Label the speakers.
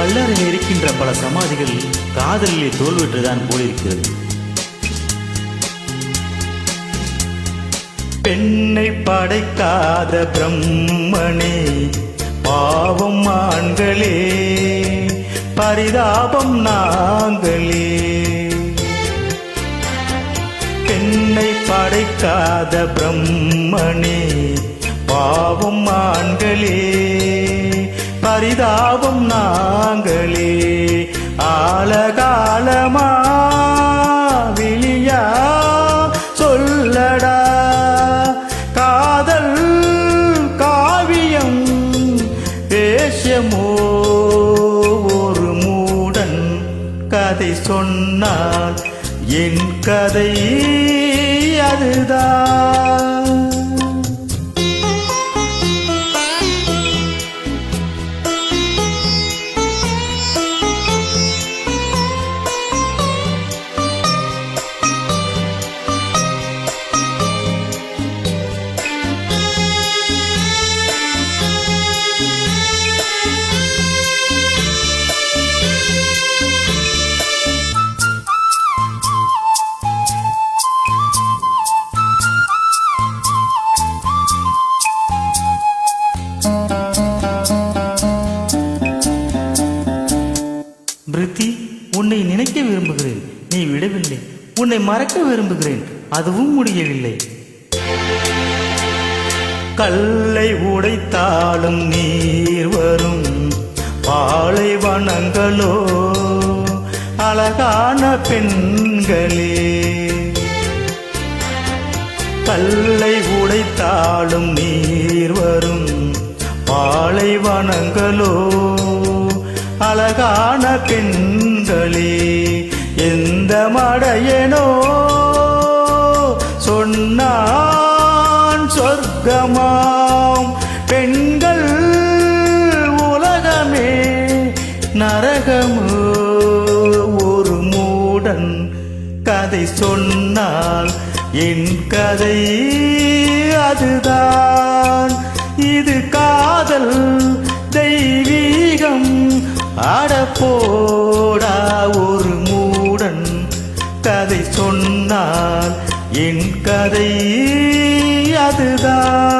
Speaker 1: கல்லறையில் இருக்கின்ற பல சமாதிகள் காதலிலே தோல்விட்டுதான் போலிருக்கிறது பெண்ணை படைக்காத பிரம்மனே பாவம் ஆண்களே பரிதாபம் நாங்களே. பெண்ணை படைக்காத பிரம்மனே பாவம் ஆண்களே பரிதாபம் நான் வேஷமோ? ஒரு மூடன் கதை சொன்னால் என் கதை அதுதான். மறக்க விரும்புகிறேன். அதுவும் முடியவில்லை. கல்லை உடைத்தாலும் நீர் வரும். பாலைவனங்களோ அழகான பெண்களே. கல்லை உடைத்தாலும் நீர் வரும். பாலைவனங்களோ அழகான பெண்களே. எந்த சொன்னான் சொர்க்கமாம் பெண்கள் உலகமே நரகமோ. ஒரு மூடன் கதை சொன்னால் என் கதை அதுதான். இது காதல் தெய்வீகம் அடப்போடா என் கதை அதுதான்.